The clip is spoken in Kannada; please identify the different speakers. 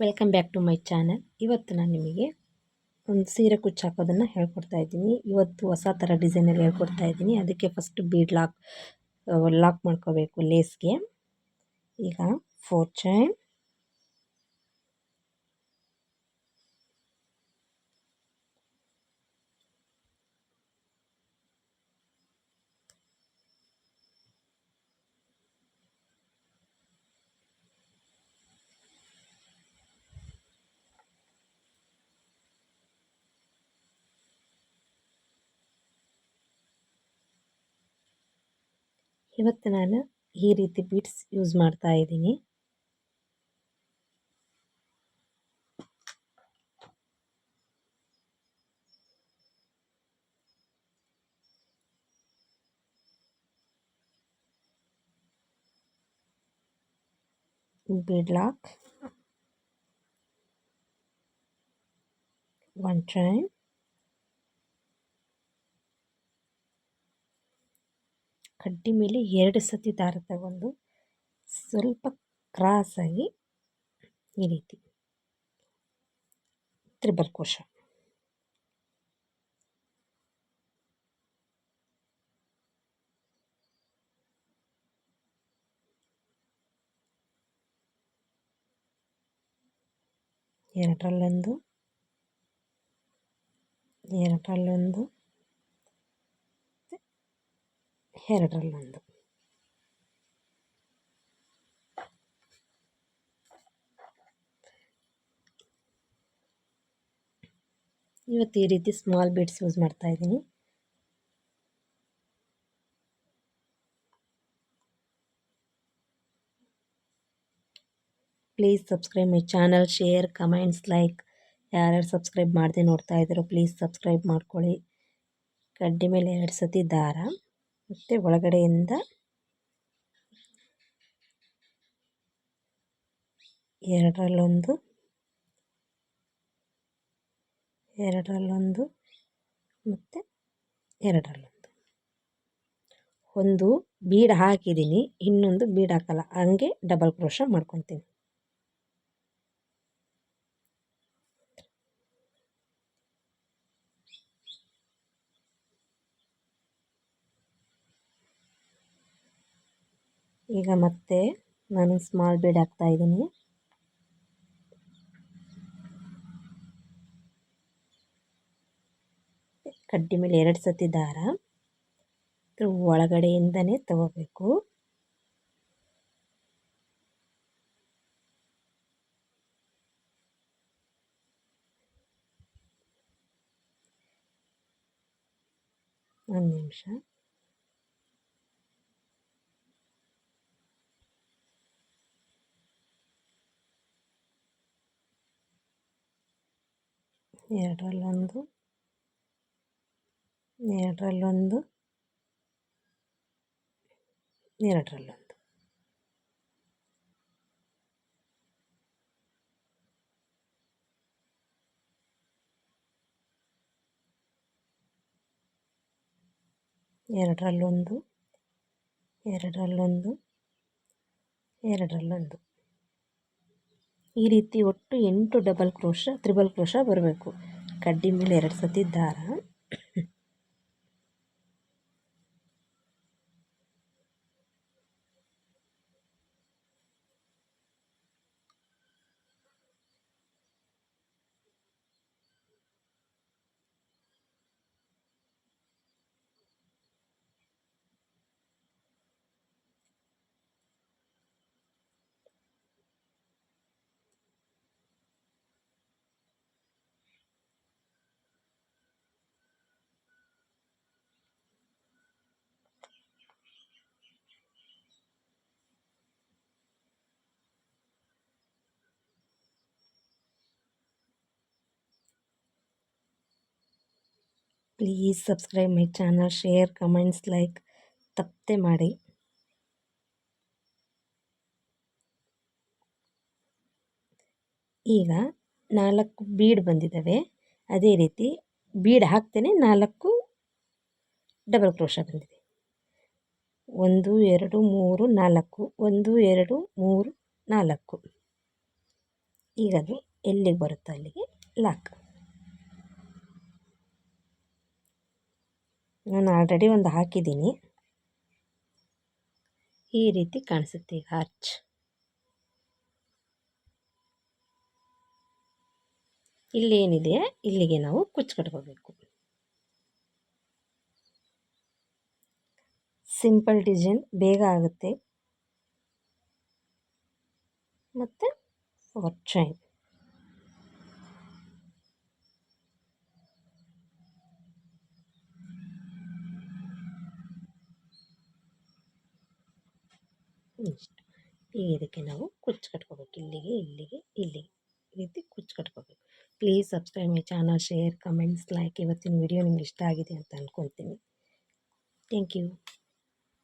Speaker 1: Welcome back to my channel ಇವತ್ತು ನಾನು ನಿಮಗೆ ಒಂದು ಸೀರೆ ಕುಚ್ಚು ಹಾಕೋದನ್ನು ಹೇಳ್ಕೊಡ್ತಾ ಇದ್ದೀನಿ. ಇವತ್ತು ಹೊಸ ಥರ ಡಿಸೈನಲ್ಲಿ ಹೇಳ್ಕೊಡ್ತಾ ಇದ್ದೀನಿ. ಅದಕ್ಕೆ ಫಸ್ಟ್ ಬೀಡ್ ಲಾಕ್ ಲಾಕ್ ಮಾಡ್ಕೋಬೇಕು ಲೇಸ್ಗೆ ಈಗ ಫೋರ್ ಚೈನ್ ಇವತ್ತು ನಾನು ಈ ರೀತಿ ಬೀಟ್ಸ್ ಯೂಸ್ ಮಾಡ್ತಾ ಇದ್ದೀನಿ. Bead ಒನ್ chain ಕಡ್ಡಿ ಮೇಲೆ ಎರಡು ಸತಿ ದಾರ ತಗೊಂಡು ಸ್ವಲ್ಪ ಕ್ರಾಸಾಗಿ ಈ ರೀತಿ. ತ್ರಿಬಲ್ ಕೋಶ ಎರಡರಲ್ಲೊಂದು. ಎರಡರಲ್ಲೊಂದು. ಎರಡರಲ್ಲೊಂದು ಇವತ್ತು ಈ ರೀತಿ ಸ್ಮಾಲ್ ಬೀಡ್ಸ್ ಯೂಸ್ ಮಾಡ್ತಾ ಇದ್ದೀನಿ. Please subscribe my channel share comments like ಯಾರ್ಯಾರು ಸಬ್ಸ್ಕ್ರೈಬ್ ಮಾಡದೆ ನೋಡ್ತಾ ಇದ್ದಾರೋ ಪ್ಲೀಸ್ ಸಬ್ಸ್ಕ್ರೈಬ್ ಮಾಡ್ಕೊಳ್ಳಿ. ಕಡ್ಡಿ ಮೇಲೆ ಎರಡು ಸತಿ ದಾರ. ಮತ್ತು ಒಳಗಡೆಯಿಂದ ಎರಡರಲ್ಲೊಂದು ಎರಡರಲ್ಲೊಂದು ಮತ್ತು ಎರಡರಲ್ಲೊಂದು. ಒಂದು ಬೀಡ್ ಹಾಕಿದ್ದೀನಿ, ಇನ್ನೊಂದು ಬೀಡ್ ಹಾಕಲ್ಲ, ಹಂಗೆ ಡಬಲ್ ಕ್ರೋಶ ಮಾಡ್ಕೊತೀನಿ. ಈಗ ಮತ್ತೆ ನಾನು ಸ್ಮಾಲ್ ಬೀಡ್ ಹಾಕ್ತಾ ಇದ್ದೀನಿ. ಕಡ್ಡಿ ಮೇಲೆ ಎರಡು ಸತಿ ದಾರ. ಒಳಗಡೆಯಿಂದನೇ ತಗೋಬೇಕು. ಒಂದು ನಿಮಿಷ. ಎರಡರಲ್ಲೊಂದು ಎರಡರಲ್ಲೊಂದು ಎರಡರಲ್ಲೊಂದು ಎರಡರಲ್ಲೊಂದು ಎರಡರಲ್ಲೊಂದು ಎರಡರಲ್ಲೊಂದು ಈ ರೀತಿ ಒಟ್ಟು ಎಂಟು ಡಬಲ್ ಕ್ರೋಶ ತ್ರಿಬಲ್ ಕ್ರೋಶ ಬರಬೇಕು. ಕಡ್ಡಿ ಮೇಲೆ ಎರಡು ಸತಿ ದಾರ. Please subscribe my channel share comments like ತಪ್ಪದೆ ಮಾಡಿ. ಈಗ ನಾಲ್ಕು ಬೀಡ್ ಬಂದಿದ್ದಾವೆ. ಅದೇ ರೀತಿ ಬೀಡ್ ಹಾಕ್ತೇನೆ, ನಾಲ್ಕು ಡಬಲ್ ಕ್ರೋಶ ಬಂದಿದೆ. ಒಂದು, ಎರಡು, ಮೂರು, ನಾಲ್ಕು, ಒಂದು, ಎರಡು, ಮೂರು, ನಾಲ್ಕು. ಈಗ ಅದು ಎಲ್ಲಿಗೆ ಬರುತ್ತೋ ಅಲ್ಲಿಗೆ ಲಾಕ್. ನಾನು ಆಲ್ರೆಡಿ ಒಂದು ಹಾಕಿದ್ದೀನಿ. ಈ ರೀತಿ ಕಾಣಿಸುತ್ತೆ ಈಗ ಆರ್ಚ್ ಇಲ್ಲೇನಿದೆ ಇಲ್ಲಿಗೆ ನಾವು ಕುಚ್ಚು ಕಟ್ಕೋಬೇಕು ಸಿಂಪಲ್ ಡಿಸೈನ್ ಬೇಗ ಆಗುತ್ತೆ. ಮತ್ತು ಫಾರ್ ಚೈನ್ ಇಷ್ಟು. ಈಗ ಇದಕ್ಕೆ ನಾವು ಕುಚ್ಚು ಕಟ್ಕೋಬೇಕು. ಇಲ್ಲಿಗೆ ಇಲ್ಲಿಗೆ ಇಲ್ಲಿಗೆ. ಈ ರೀತಿ ಕುಚ್ಚು ಕಟ್ಕೋಬೇಕು. Please subscribe my channel share comments like ಇವತ್ತಿನ ವಿಡಿಯೋ ನಿಮ್ಗೆ ಇಷ್ಟ ಆಗಿದೆ ಅಂತ ಅಂದ್ಕೊತೀನಿ ಥ್ಯಾಂಕ್ ಯು